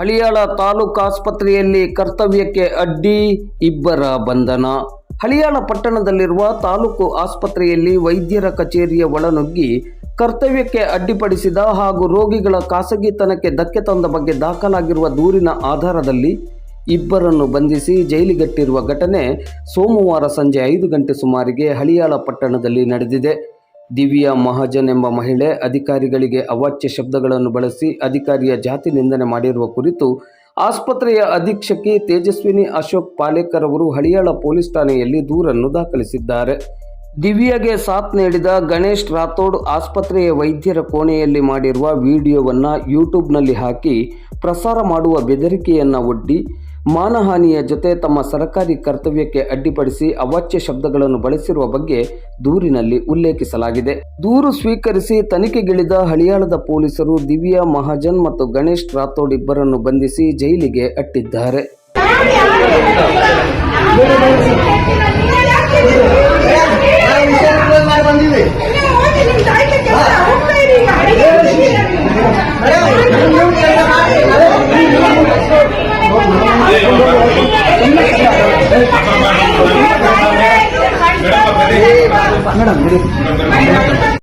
ಹಳಿಯಾಳ ತಾಲೂಕು ಆಸ್ಪತ್ರೆಯಲ್ಲಿ ಕರ್ತವ್ಯಕ್ಕೆ ಅಡ್ಡಿ ಇಬ್ಬರ ಬಂಧನ. ಹಳಿಯಾಳ ಪಟ್ಟಣದಲ್ಲಿರುವ ತಾಲೂಕು ಆಸ್ಪತ್ರೆಯಲ್ಲಿ ವೈದ್ಯರ ಕಚೇರಿಯ ಒಳನುಗ್ಗಿ ಕರ್ತವ್ಯಕ್ಕೆ ಅಡ್ಡಿಪಡಿಸಿದ ಹಾಗೂ ರೋಗಿಗಳ ಖಾಸಗಿತನಕ್ಕೆ ಧಕ್ಕೆ ತಂದ ಬಗ್ಗೆ ದಾಖಲಾಗಿರುವ ದೂರಿನ ಆಧಾರದಲ್ಲಿ ಇಬ್ಬರನ್ನು ಬಂಧಿಸಿ ಜೈಲಿಗಟ್ಟಿರುವ ಘಟನೆ ಸೋಮವಾರ ಸಂಜೆ ಐದು ಗಂಟೆ ಸುಮಾರಿಗೆ ಹಳಿಯಾಳ ಪಟ್ಟಣದಲ್ಲಿ ನಡೆದಿದೆ. ದಿವ್ಯಾ ಮಹಾಜನ್ ಎಂಬ ಮಹಿಳೆ ಅಧಿಕಾರಿಗಳಿಗೆ ಅವಾಚ್ಯ ಶಬ್ದಗಳನ್ನು ಬಳಸಿ ಅಧಿಕಾರಿಯ ಜಾತಿ ನಿಂದನೆ ಮಾಡಿರುವ ಕುರಿತು ಆಸ್ಪತ್ರೆಯ ಅಧೀಕ್ಷಕಿ ತೇಜಸ್ವಿನಿ ಅಶೋಕ್ ಪಾಲೇಕರ್ ಅವರು ಹಳಿಯಾಳ ಪೊಲೀಸ್ ಠಾಣೆಯಲ್ಲಿ ದೂರನ್ನು ದಾಖಲಿಸಿದ್ದಾರೆ. ದಿವ್ಯಾಗೆ ಸಾಥ್ ನೀಡಿದ ಗಣೇಶ್ ರಾಥೋಡ್ ಆಸ್ಪತ್ರೆಯ ವೈದ್ಯರ ಕೋಣೆಯಲ್ಲಿ ಮಾಡಿರುವ ವಿಡಿಯೋವನ್ನು ಯೂಟ್ಯೂಬ್ನಲ್ಲಿ ಹಾಕಿ ಪ್ರಸಾರ ಮಾಡುವ ಬೆದರಿಕೆಯನ್ನು ಒಡ್ಡಿ ಮಾನಹಾನಿಯ ಜೊತೆ ತಮ್ಮ ಸರ್ಕಾರಿ ಕರ್ತವ್ಯಕ್ಕೆ ಅಡ್ಡಿಪಡಿಸಿ ಅವಾಚ್ಯ ಶಬ್ದಗಳನ್ನು ಬಳಸಿರುವ ಬಗ್ಗೆ ದೂರಿನಲ್ಲಿ ಉಲ್ಲೇಖಿಸಲಾಗಿದೆ. ದೂರು ಸ್ವೀಕರಿಸಿ ತನಿಖೆಗಿಳಿದ ಹಳಿಯಾಳದ ಪೊಲೀಸರು ದಿವ್ಯಾ, ಮಹಾಜನ್ ಮತ್ತು ಗಣೇಶ್ ರಾಥೋಡ್ ಇಬ್ಬರನ್ನು ಬಂಧಿಸಿ ಜೈಲಿಗೆ ಅಟ್ಟಿದ್ದಾರೆ. ಮೇಡಮ್